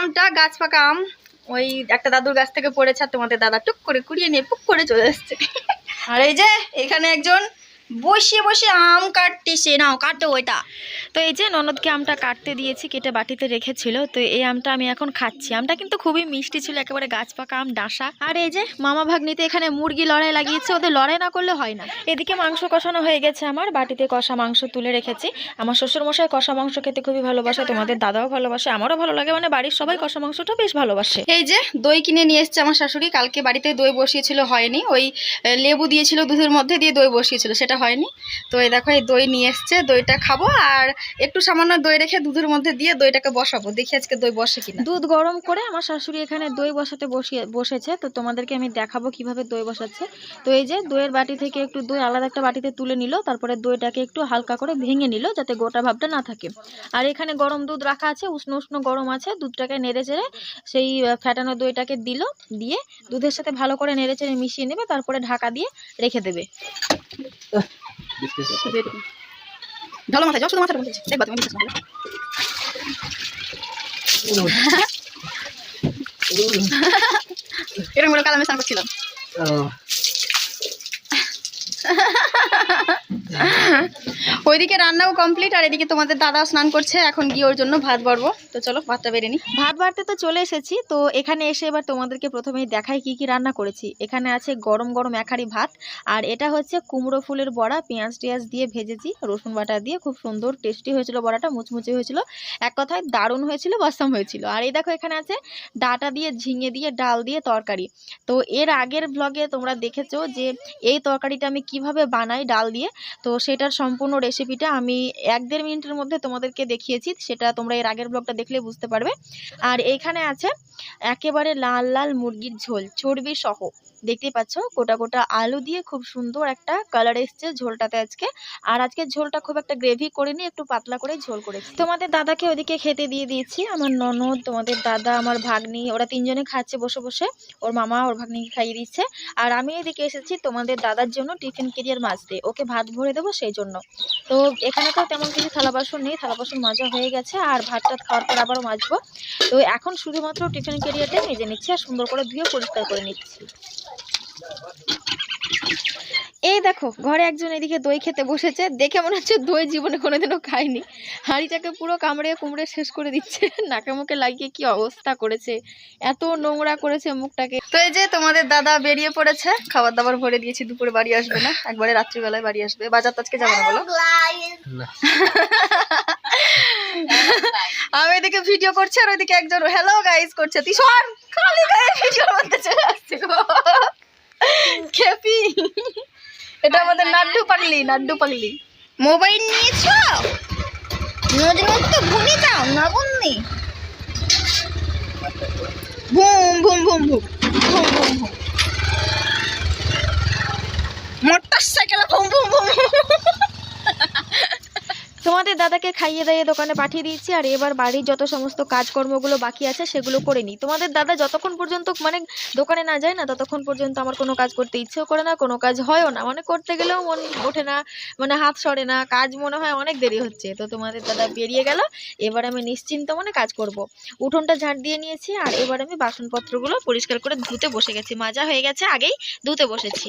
আমটা, গাছ পাকা আম, ওই একটা দাদুর গাছ থেকে পড়েছে আর তোমাদের দাদা টুক করে কুড়িয়ে নিয়ে পুক করে চলে আসছে আর এই যে, এখানে একজন বসে বসে আম কাটতেছে নাও কাটো ওইটা। তো এই যে ননদকে আমটা কাটতে দিয়েছি কেটে বাটিতে রেখেছিল তো এই আমটা আমি এখন খাচ্ছি। আমটা কিন্তু খুবই মিষ্টি ছিল একেবারে গাছ পাকা আম ডাসা। আর এই যে মামা ভাগ্নিতে এখানে মুরগি লড়াই লাগিয়েছে ওদের লড়াই না করলে হয় না। এদিকে মাংস কষানো হয়ে গেছে আমার বাটিতে কষা মাংস তুলে রেখেছি। আমার শ্বশুর মশাই কষা মাংস খেতে খুবই ভালোবাসে তোমাদের দাদাও ভালোবাসে আমারও ভালো লাগে মানে বাড়ির সবাই কষা মাংসটা বেশ ভালোবাসে। এই যে দই কিনে নিয়ে এসছে আমার শাশুড়ি কালকে বাড়িতে দই বসিয়েছিল হয়নি। ওই লেবু দিয়েছিল দুধের মধ্যে দিয়ে দই বসিয়েছিল সেটা হয়নি। তো এই দেখো, এই দই নিয়ে এসছে, দইটা খাব আর একটু সামান্য দই রেখে দুধের মধ্যে দিয়ে দইটাকে বসাবো। দেখি আজকে দই বসে কিনা। দুধ গরম করে আমার শাশুড়ি এখানে দই বসাতে বসিয়ে, বসেছে। তো তোমাদেরকে আমি দেখাবো কীভাবে দই বসাচ্ছে। তো এই যে দইয়ের বাটি থেকে একটু দই আলাদা একটা বাটিতে তুলে নিল, তারপরে দইটাকে একটু হালকা করে ভেঙে নিল যাতে গোটা ভাবটা না থাকে। আর এখানে গরম দুধ রাখা আছে, উষ্ণ উষ্ণ গরম আছে। দুধটাকে নেড়ে চেড়ে সেই ফ্যাটানো দইটাকে দিল, দিয়ে দুধের সাথে ভালো করে নেড়ে চেড়ে মিশিয়ে নেবে, তারপরে ঢাকা দিয়ে রেখে দেবে। ঢলো মাথায় যাও শুধু মাথাটা বলতেছি দেখবা তুমি বিশ্বাস। এরকম কালামে স্নান করছিলাম। ওইদিকে রান্নাও কমপ্লিট আর এদিকে তোমাদের দাদা স্নান করছে, এখন গিয়ে ওর জন্য ভাত বাড়বো। তো চলো, ভাতটা বেড়ে নি। ভাত বাড়তে তো চলে এসেছি, তো এখানে এসে এবার তোমাদেরকে প্রথমেই দেখাই কি কি রান্না করেছি। এখানে আছে গরম গরম একারি ভাত, আর এটা হচ্ছে কুমড়ো ফুলের বড়া, পেঁয়াজ টেয়াজ দিয়ে ভেজেছি, রসুন বাটা দিয়ে খুব সুন্দর টেস্টি হয়েছিল বড়াটা, মুচমুচে হয়েছিল। এক কথায় দারুণ হয়েছিল, বাসাম হয়েছিল। আর এই দেখো এখানে আছে ডাটা দিয়ে, ঝিঙে দিয়ে, ডাল দিয়ে তরকারি। তো এর আগের ব্লগে তোমরা দেখেছ যে এই তরকারিটা আমি কীভাবে বানাই ডাল দিয়ে, তো সেটার সম্পূর্ণ রেসিপিটা আমি এক দেড় মিনিটের মধ্যে তোমাদেরকে দেখিয়েছি, সেটা তোমরা এর আগের ব্লগটা দেখলে বুঝতে পারবে। আর এইখানে আছে একেবারে লাল লাল মুরগির ঝোল চর্বি সহ দেখতেই পাচ্ছ, গোটা গোটা আলু দিয়ে খুব সুন্দর একটা কালার এসছে ঝোলটাতে আজকে। আর আজকে ঝোলটা খুব একটা গ্রেভি করিনি, একটু পাতলা করে ঝোল করেছি। তোমাদের দাদাকে ওদিকে খেতে দিয়ে দিয়েছি, আমার ননদ, তোমাদের দাদা, আমার ভাগ্নি, ওরা তিনজনে খাচ্ছে বসে বসে, ওর মামা, ওর ভাগ্নিকে খাইয়ে দিচ্ছে। আর আমি এদিকে এসেছি তোমাদের দাদার জন্য টিফিন কেরিয়ার মাজতে ওকে ভাত ভরে দেবো সেই জন্য। তো এখানে তো তেমন কিছু থালা বাসন নেই, থালা বাসন মাজা হয়ে গেছে, আর ভাত টাত খাওয়ার পর আবারও মাজবো। তো এখন শুধুমাত্র টিফিন কেরিয়ারটা মেজে নিচ্ছি, আর সুন্দর করে ধুয়ে পরিষ্কার করে নিচ্ছি। এই দেখো ঘরে একজন এদিকে দই খেতে বসেছে। দেখে মনে হচ্ছে দই জীবনে কোনোদিনও খায়নি। হাঁড়িটাকে পুরো কামড়ে কুমড়ে শেষ করে দিচ্ছে। নাকে মুখে লাগিয়ে কি অবস্থা করেছে। এত নোংরা করেছে মুখটাকে। তো এই যে তোমাদের দাদা বেরিয়ে পড়েছে। খাবার দাবার ভরে দিয়েছি দুপুরে বাড়ি আসবে না। একবারে রাত্রিবেলায় বাড়ি আসবে। বাজার আজকে যাব না বলো? আমি এদিকে ভিডিও করছি আর ওইদিকে একজন হ্যালো গাইজ করছে। তুই শোন খালি গায়ে ভিডিও মধ্যে চলে আসছে। খেপি এটা আমাদের নাড্ডু পাগলি নাড্ডু পাগলি মোবাইল নিয়েছ? নজরুল তো ভুলে যাও না বন্নি ভুম ভুম ভুম ভুম ভুম ভুম ভুম মোটর সাইকেল ভুম ভুম ভুম তোমাদের দাদাকে খাইয়ে দাইয়ে দোকানে পাঠিয়ে দিয়েছি, আর এবার বাড়ির যত সমস্ত কাজকর্মগুলো বাকি আছে সেগুলো করে নিই। তোমাদের দাদা যতক্ষণ পর্যন্ত মানে দোকানে না যায় না, ততক্ষণ পর্যন্ত আমার কোনো কাজ করতে ইচ্ছেও করে না, কোনো কাজ হয়ও না। মানে করতে গেলেও মন ওঠে না মানে হাত সরে না, কাজ মনে হয় অনেক দেরি হচ্ছে। তো তোমাদের দাদা বেরিয়ে গেল, এবার আমি নিশ্চিন্ত মনে কাজ করব। উঠোনটা ঝাড় দিয়ে নিয়েছি, আর এবার আমি বাসনপত্রগুলো পরিষ্কার করে ধুতে বসে গেছি। মাজা হয়ে গেছে আগেই, ধুতে বসেছি।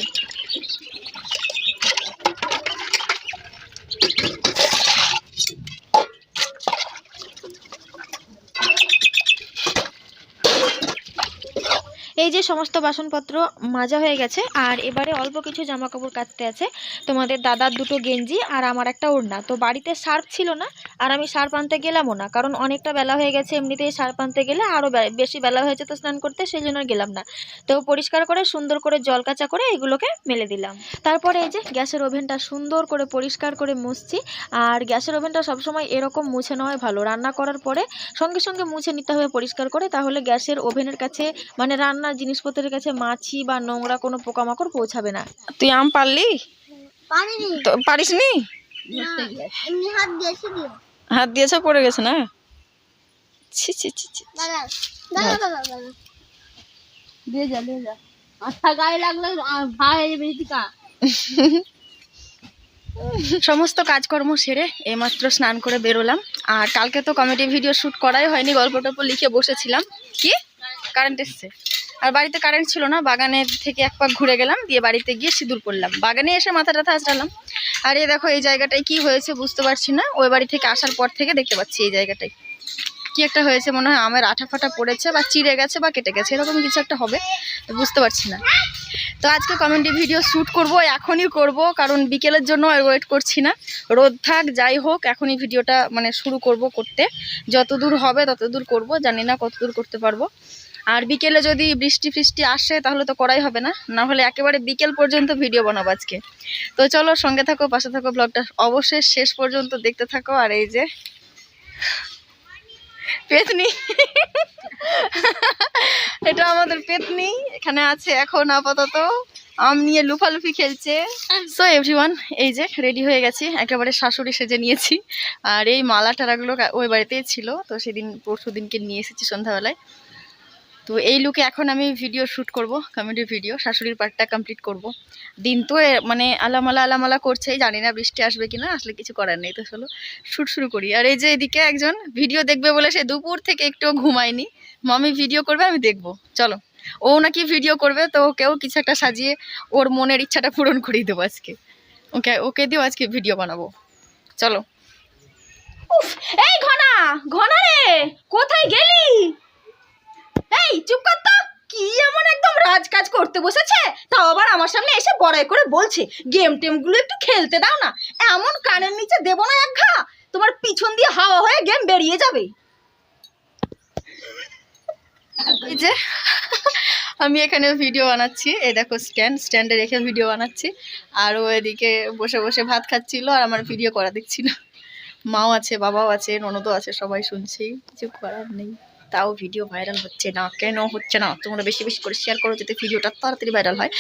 এই যে সমস্ত বাসনপত্র মাজা হয়ে গেছে, আর এবারে অল্প কিছু জামা কাপড় কাটতে আছে। তোমাদের দাদার দুটো গেঞ্জি আর আমার একটা ওড়না। তো বাড়িতে সার্ফ ছিল না, আর আমি সার্ফ আনতে গেলামও না, কারণ অনেকটা বেলা হয়ে গেছে, এমনিতেই সার্ফ আনতে গেলে আরও বেশি বেলা হয়েছে তো স্নান করতে, সেই জন্য গেলাম না। তো পরিষ্কার করে, সুন্দর করে জল কাচা করে এগুলোকে মেলে দিলাম। তারপরে এই যে গ্যাসের ওভেনটা সুন্দর করে পরিষ্কার করে মুছছি, আর গ্যাসের ওভেনটা সবসময় এরকম মুছে নেওয়াই ভালো। রান্না করার পরে সঙ্গে সঙ্গে মুছে নিতে হবে পরিষ্কার করে, তাহলে গ্যাসের ওভেনের কাছে মানে রান্নার জিনিসপত্রের কাছে মাছি বা নোংরা কোনো পোকামাকড় পৌঁছাবে না। তুই আম পারলি? পারিনি। তো পারিস নি হাত দিয়েছি দিও। হাত দিয়েছে পড়ে গেছে না? ছি ছি ছি ছি দাদা দাদা দাদা দাদা দিয়ে যা দিয়ে যা। আচ্ছা গায়ে লাগলে ভাই বেশি কা সমস্ত কাজকর্ম সেরে এইমাত্র স্নান করে বেরোলাম। আর কালকে তো কমেডি ভিডিও শ্যুট করাই হয়নি গল্প টল্প লিখে বসেছিলাম। কি? কারেন্ট এসছে? আর বাড়িতে কারেন্ট ছিল না, বাগানের থেকে এক পাক ঘুরে গেলাম, দিয়ে বাড়িতে গিয়ে সিঁদুর করলাম বাগানে এসে মাথা টাথা আঁচড়ালাম। আর এই দেখো, এই জায়গাটায় কি হয়েছে বুঝতে পারছি না। ওই বাড়ি থেকে আসার পর থেকে দেখতে পাচ্ছি এই জায়গাটায়। কি একটা হয়েছে, মনে হয় আমের আঠা ফাটা পড়েছে বা চিড়ে গেছে বা কেটে গেছে, এরকম কিছু একটা হবে, বুঝতে পারছি না। তো আজকে কমেডি ভিডিও শ্যুট করব, এখনই করব, কারণ বিকেলের জন্য আর ওয়েট করছি না। রোদ থাক, যাই হোক, এখনই ভিডিওটা মানে শুরু করব করতে। যত দূর হবে তত দূর করব, জানি না কত দূর করতে পারব। আর বিকেলে যদি বৃষ্টি ফৃষ্টি আসে, তাহলে তো করাই হবে না। না হলে একেবারে বিকেল পর্যন্ত ভিডিও বানাবো আজকে। তো চলো, সঙ্গে থাকো, পাশে থাকো ব্লগটা। অবশ্যই শেষ পর্যন্ত দেখতে থাকো। আর এই যে, পেতনি। এটা আমাদের পেতনি। এখানে আছে এখন আপাতত। আম নিয়ে লুফালুফি খেলছে। সো এভরিওয়ান এই যে রেডি হয়ে গেছি। একেবারে শাশুড়ি সেজে নিয়েছি। আর এই মালা টারাগুলো ওই বাড়িতেই ছিল। তো সেদিন পরশু দিনকে নিয়ে এসেছি সন্ধ্যাবেলায়। তো এই লুকে এখন আমি ভিডিও শ্যুট করব কমেডি ভিডিও শাশুড়ির পার্টটা কমপ্লিট করব। দিন তো মানে আলামালা আলামালা করছেই, জানি না বৃষ্টি আসবে কি না আসলে কিছু করার নেই তো চলো শ্যুট শুরু করি। আর এই যে এদিকে একজন ভিডিও দেখবে বলে সে দুপুর থেকে একটুও ঘুমায়নি। মামি ভিডিও করবে, আমি দেখব। চলো, ও নাকি ভিডিও করবে, তো ওকেও কিছু একটা সাজিয়ে ওর মনের ইচ্ছাটা পূরণ করিয়ে দেবো আজকে। ওকে ওকে দিয়েও আজকে ভিডিও বানাবো। চলো। এই ঘনা ঘনা রে, কোথায় গেলি? এই, চুপ কর তো। কি এমন একদম রাজকাজ করতে বসেছে? তাও আবার আমার সামনে এসে বড়াই করে বলছে গেম টেমগুলো একটু খেলতে দাও না। এমন কানের নিচে দেবো না এক ঘা। তোমার পিছন দিয়ে হাওয়া হয়ে গেম বেরিয়ে যাবে। এই যে, আমি এখানে ভিডিও বানাচ্ছি। এই দেখো স্ট্যান্ড স্ট্যান্ডে রেখে ভিডিও বানাচ্ছি। আর ও এদিকে বসে বসে ভাত খাচ্ছিল আর আমার ভিডিও করা দেখছিল। মাও আছে, বাবাও আছে, ননদও আছে, সবাই শুনছি। কিছু করার নেই। তাও ভিডিও ভাইরাল হচ্ছে না? কেন হচ্ছে না? তোমরা বেশি বেশি করে শেয়ার করো যাতে ভিডিওটা তাড়াতাড়ি ভাইরাল হয়।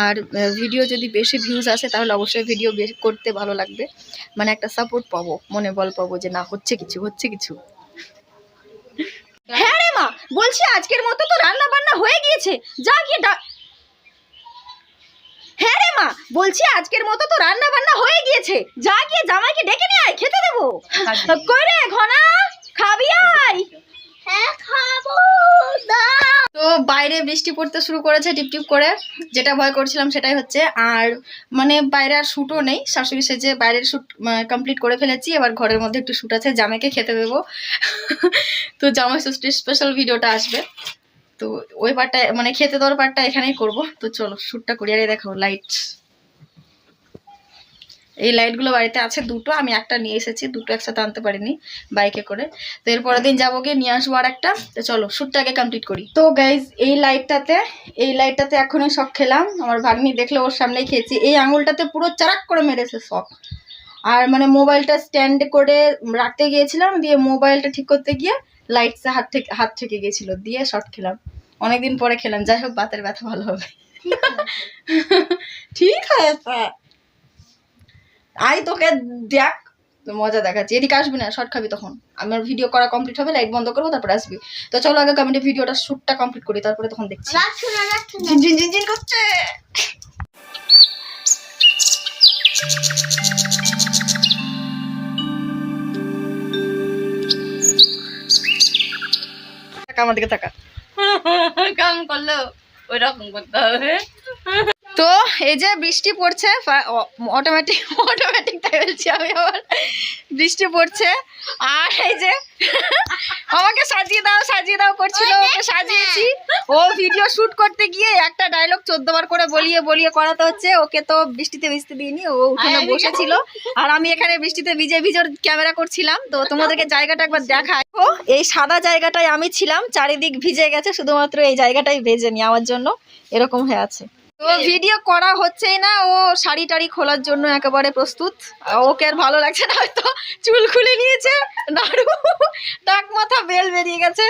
আর ভিডিও যদি বেশি ভিউজ আসে তাহলে অবশ্যই ভিডিও করতে ভালো লাগবে। মানে একটা সাপোর্ট পাবো মনে বল পাবো যে না হচ্ছে কিছু হচ্ছে কিছু। হ্যাঁ রে মা বলছি আজকের মতো তো রান্না বান্না হয়ে গিয়েছে। যা গিয়ে হ্যাঁ রে মা বলছি আজকের মতো তো রান্না বান্না হয়ে গিয়েছে। যা গিয়ে জামাইকে ডেকে নিয়ে আয় খেতে দেবো। কই রে ঘনা? খাবি আয় বাইরে বৃষ্টি পড়তে শুরু করেছে টিপটিপ করে। যেটা ভয় করছিলাম সেটাই হচ্ছে। আর মানে বাইরে আর শ্যুটও নেই। শাশুড়ি সেজে বাইরের শ্যুট কমপ্লিট করে ফেলেছি। এবার ঘরের মধ্যে একটু শ্যুট আছে, জামাইকে খেতে দেবো। তো জামাই ষষ্ঠীর স্পেশাল ভিডিওটা আসবে। তো ওই পার্টটা মানে খেতে দেওয়ার পার্টটা এখানেই করব। তো চলো শ্যুটটা করি আর দেখো লাইট এই লাইটগুলো বাড়িতে আছে দুটো আমি একটা নিয়ে এসেছি দুটো একসাথে আনতে পারিনি বাইকে করে। তো এর পরের দিন যাব গিয়ে নিয়ে আসব আর একটা তো চলো শ্যুটটা আগে কমপ্লিট করি। তো গাইজ এই লাইটটাতে এই লাইটটাতে এখনই শখ খেলাম। আমার ভাগ্নি দেখলে ওর সামনেই খেয়েছি। এই আঙুলটাতে পুরো চারাক করে মেরেছে শখ আর মানে মোবাইলটা স্ট্যান্ড করে রাখতে গিয়েছিলাম দিয়ে মোবাইলটা ঠিক করতে গিয়ে লাইটসে হাত থেকে হাত থেকে গিয়েছিল। দিয়ে শর্ট খেলাম। অনেকদিন পরে খেলাম। যাই হোক বাতের ব্যথা ভালো হবে। ঠিক আছে। আই তোকে দেখ মজা দেখাচ্ছি। এদিকে আসবি না শর্ট খাবি তখন। আমার ভিডিও করা কমপ্লিট হবে লাইট বন্ধ করব তারপরে আসবি। তো চলো আগে কমেন্টে ভিডিওটা শ্যুটটা কমপ্লিট করি তারপরে তখন দেখছি। করছে। আমার দিকে টাকা কাম করল ওই রকম করতে হবে। তো এই যে বৃষ্টি পড়ছে অটোমেটিক অটোমেটিক তাই বলছি আমি আবার। বৃষ্টি পড়ছে আর এই যে আমাকে সাজিয়ে দাও সাজিয়ে দাও করছিল ওকে সাজিয়েছি। ও ভিডিও শুট করতে গিয়ে একটা ডায়লগ চোদ্দ বার করে বলিয়ে বলিয়ে করাতে হচ্ছে। ওকে তো বৃষ্টিতে ভিজতে দিইনি ও উঠোনে বসেছিল। আর আমি এখানে বৃষ্টিতে ভিজে ভিজোর ক্যামেরা করছিলাম। তো তোমাদেরকে জায়গাটা একবার দেখাই। ও এই সাদা জায়গাটায় আমি ছিলাম চারিদিক ভিজে গেছে শুধুমাত্র এই জায়গাটাই ভেজেনি আমার জন্য। এরকম হয়ে আছে। তো ভিডিও করা হচ্ছেই না। ও শাড়ি টাড়ি খোলার জন্য একেবারে প্রস্তুত। ওকে আর ভালো লাগছে না, হয়তো চুল খুলে নিয়েছে। নাড়ু, টাক মাথা, বেল বেরিয়ে গেছে।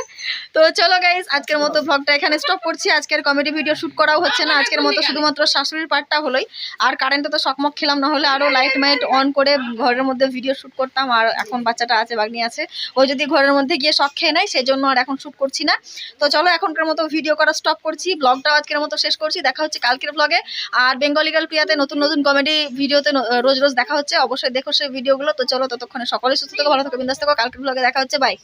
তো চলো গাইজ আজকের মতো ব্লগটা এখানে স্টপ করছি। আজকের কমেডি ভিডিও শুট করাও হচ্ছে না। আজকের মতো শুধুমাত্র শাশুড়ির পার্টটা হলোই। আর কারেন্টে তো সকমক খেলাম, না হলে আরও লাইট মাইট অন করে ঘরের মধ্যে ভিডিও শুট করতাম। আর এখন বাচ্চাটা আছে বাগনি আছে। ও যদি ঘরের মধ্যে গিয়ে শখ খেয়ে নেয় সেই জন্য আর এখন শ্যুট করছি না। তো চলো এখনকার মতো ভিডিও করা স্টপ করছি। ব্লগটাও আজকের মতো শেষ করছি। দেখা হচ্ছে কালকের ব্লগে আর বেঙ্গলি গার্ল প্রিয়াতে নতুন নতুন কমেডি ভিডিওতে রোজ রোজ দেখা হচ্ছে। অবশ্যই দেখো সেই ভিডিওগুলো তো চলো ততক্ষণে সকলে সুস্থ থাকো, ভালো থাকো, বিন্দাস থাকো। কালকের ব্লগে দেখা হচ্ছে। বাই